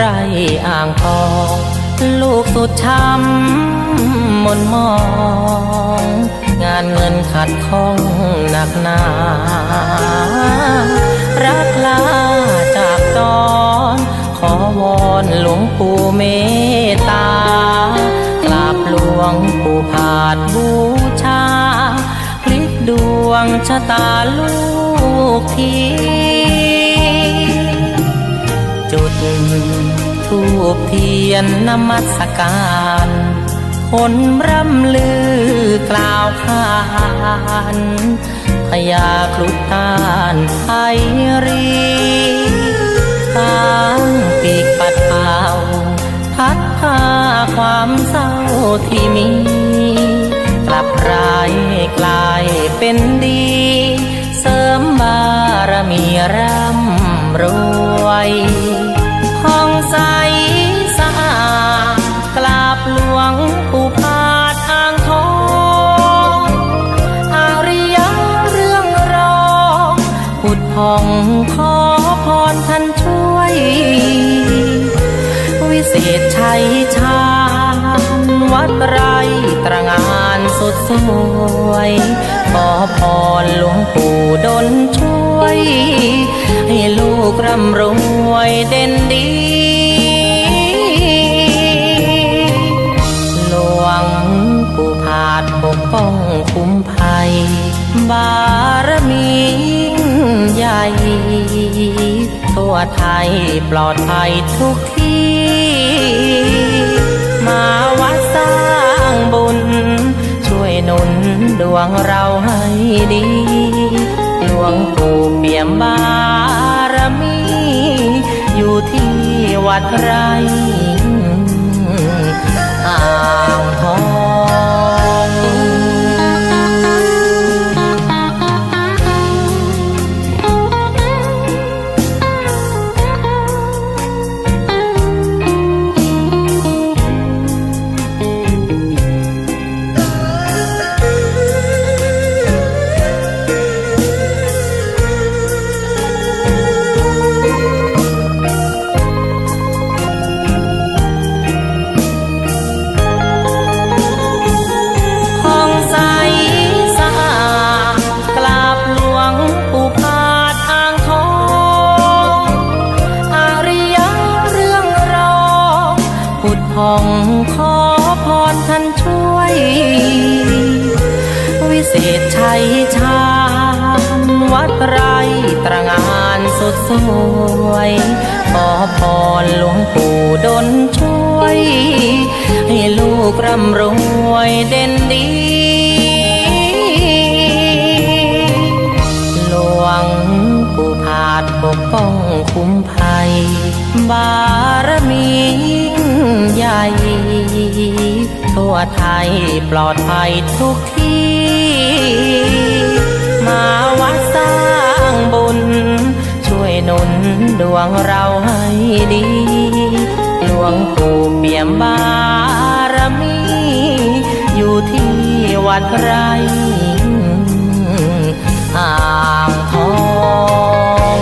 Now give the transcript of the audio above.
ไรอ่างทอง ลูกสุดช้ำมนมอง งานเงินขัดข้องหนักหนา รักลาจากจรขอวอนหลวงปู่เมตตากราบหลวงปู่ผาดบูชา พลิกดวงชะตาลูกทีจุด ทูบเทียนนมัสการ คนร่ำลือกล่าวขานพยาคลุตานไทยรีสร้างปีกปัดเป่าพัดพาความเศร้าที่มี กลับร้ายกลายเป็นดี เสริมบารมีร่ำรวย ผุดพองขอพรท่านช่วย วิเศษชัยชาญวัดไรตรงานสุดสวย ขอพรหลวงปู่ดลช่วย ให้ลูกร่ำรวยเด่นดีหลวงปู่ผาดปกป้องคุ้มภัย บารมี ทั่วไทยปลอดภัยทุกที่ มาวัดสร้างบุญ ช่วยหนุนดวงเราให้ดี หลวงปู่เปี่ยมบารมี อยู่ที่วัดไรอ่างทอง เศษชัยชาญวัดไรตระงานสุดสวย ขอพรหลวงปู่ดลช่วย ให้ลูกร่ำรวยเด่นดี หลวงปู่ผาดปกป้องคุ้มภัย บารมีใหญ่ ทั่วไทยปลอดภัยทุกที่ มาวัดสร้างบุญ ช่วยนุนดวงเราให้ดี หลวงปู่เปี่ยมบารมี อยู่ที่วัดไรอ่างทอง